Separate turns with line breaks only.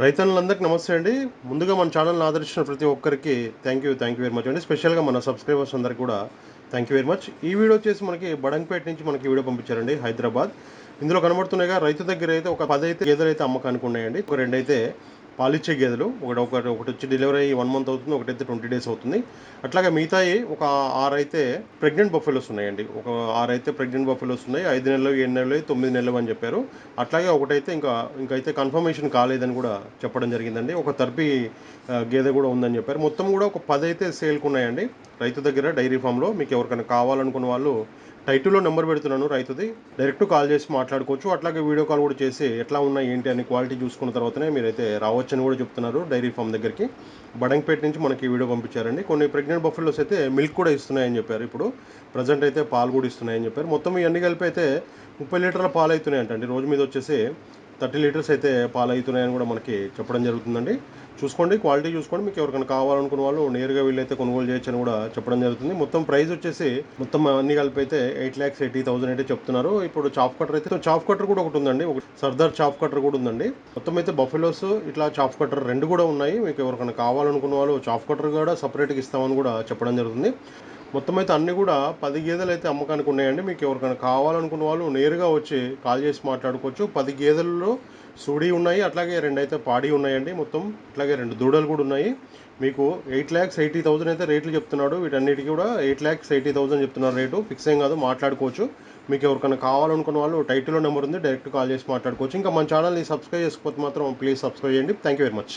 రైతన్నులందరికీ నమస్తే అండి. ముందుగా మన ఛానల్ని ఆదరించిన ప్రతి ఒక్కరికి thank you thank you very much అండి. స్పెషల్గా మన సబ్స్క్రైబర్స్ అందరికీ కూడా థ్యాంక్ యూ వెరీ మచ్ ఈ వీడియో వచ్చేసి మనకి బడంపేట నుంచి మనకి వీడియో పంపించారండి హైదరాబాద్. ఇందులో కనబడుతున్నాయిగా రైతు దగ్గర అయితే ఒక పది అయితే గేదెలు అయితే అమ్మకానికి ఉన్నాయండి. ఒక రెండు అయితే పాలిచ్చే గేదెలు. ఒకటి ఒకటి ఒకటి వచ్చి డెలివరీ అయ్యి వన్ మంత్ అవుతుంది ఒకటైతే ట్వంటీ డేస్ అవుతుంది. అట్లాగే మిగతాయి ఒక ఆరు అయితే ప్రెగ్నెంట్ బఫెలోస్ ఉన్నాయండి. ఒక ఆరు అయితే ప్రెగ్నెంట్ బఫెలోస్ ఉన్నాయి. ఐదు నెలలు ఏడు నెలలు తొమ్మిది నెలలు అని చెప్పారు. అట్లాగే ఒకటైతే ఇంకా ఇంకైతే కన్ఫర్మేషన్ కాలేదని కూడా చెప్పడం జరిగిందండి. ఒక తర్పి గేదె కూడా ఉందని చెప్పారు. మొత్తం కూడా ఒక పది అయితే సేల్కి ఉన్నాయండి. రైతు దగ్గర డైరీ ఫామ్లో మీకు ఎవరికైనా కావాలనుకున్న వాళ్ళు టైటిల్లో నెంబర్ పెడుతున్నాను రైతుది. డైరెక్ట్ కాల్ చేసి మాట్లాడుకోవచ్చు. అట్లాగే వీడియో కాల్ కూడా చేసి ఎట్లా ఉన్నాయి ఏంటి అని క్వాలిటీ చూసుకున్న తర్వాతనే మీరైతే రావచ్చని కూడా చెప్తున్నారు డైరీ ఫామ్ దగ్గరికి. బడంగపేట నుంచి మనకి వీడియో పంపించారండి. కొన్ని ప్రెగ్నెంట్ బఫెలోస్ అయితే మిల్క్ కూడా ఇస్తున్నాయని చెప్పారు ఇప్పుడు. ప్రజెంట్ అయితే పాలు కూడా ఇస్తున్నాయని చెప్పారు. మొత్తం ఇవన్నీ కలిపి అయితే ముప్పై లీటర్ల పాలు అవుతున్నాయంటండి. రోజు మీద వచ్చేసి థర్టీ లీటర్స్ అయితే పాలు అవుతున్నాయని కూడా మనకి చెప్పడం జరుగుతుందండి. చూసుకోండి క్వాలిటీ చూసుకోండి. మీకు ఎవరికైనా కావాలనుకున్న వాళ్ళు నేరుగా వీళ్ళైతే కొనుగోలు చేయొచ్చని కూడా చెప్పడం జరుగుతుంది. మొత్తం ప్రైస్ వచ్చేసి మొత్తం అన్ని కలిపి అయితే ఎయిట్ ల్యాక్స్ ఎయిటీ థౌసండ్ అయితే చెప్తున్నారు. ఇప్పుడు చాప్ కటర్ అయితే చాప్ కటర్ కూడా ఒకటి ఉందండి. ఒక సర్దార్ చాప్ కటర్ కూడా ఉందండి. మొత్తం అయితే బఫెలోస్ ఇట్లా చాప్ కటర్ రెండు కూడా ఉన్నాయి. మీకు ఎవరికైనా కావాలనుకున్న వాళ్ళు చాప్ కటర్ కూడా సపరేట్గా ఇస్తామని కూడా చెప్పడం జరుగుతుంది. మొత్తం అయితే అన్ని కూడా పది గేదెలు అయితే అమ్మకానికి ఉన్నాయండి. మీకు ఎవరికైనా కావాలనుకున్న వాళ్ళు నేరుగా వచ్చి కాల్ చేసి మాట్లాడుకోవచ్చు. పది గేదెలలో సుడి ఉన్నాయి అట్లాగే రెండు అయితే పాడి ఉన్నాయండి. మొత్తం అట్లాగే రెండు దూడలు కూడా ఉన్నాయి. మీకు ఎయిట్ ల్యాక్స్ ఎయిటీ థౌసండ్ అయితే రేట్లు చెప్తున్నాడు. వీటన్నిటికీ కూడా ఎయిట్ ల్యాక్స్ ఎయిటీ థౌసండ్ చెప్తున్నారు రేటు. ఫిక్స్ ఏం కాదు మాట్లాడుకోవచ్చు. మీకు ఎవరికైనా కావాలనుకున్న వాళ్ళు టైటిల్లో నెంబర్ ఉంది డైరెక్ట్ కాల్ చేసి మాట్లాడుకోవచ్చు. ఇంకా మన ఛానల్ని సబ్స్క్రైబ్ చేసుకోకపోతే మాత్రం ప్లీజ్ సబ్స్క్రైబ్ చేయండి. Thank you very much.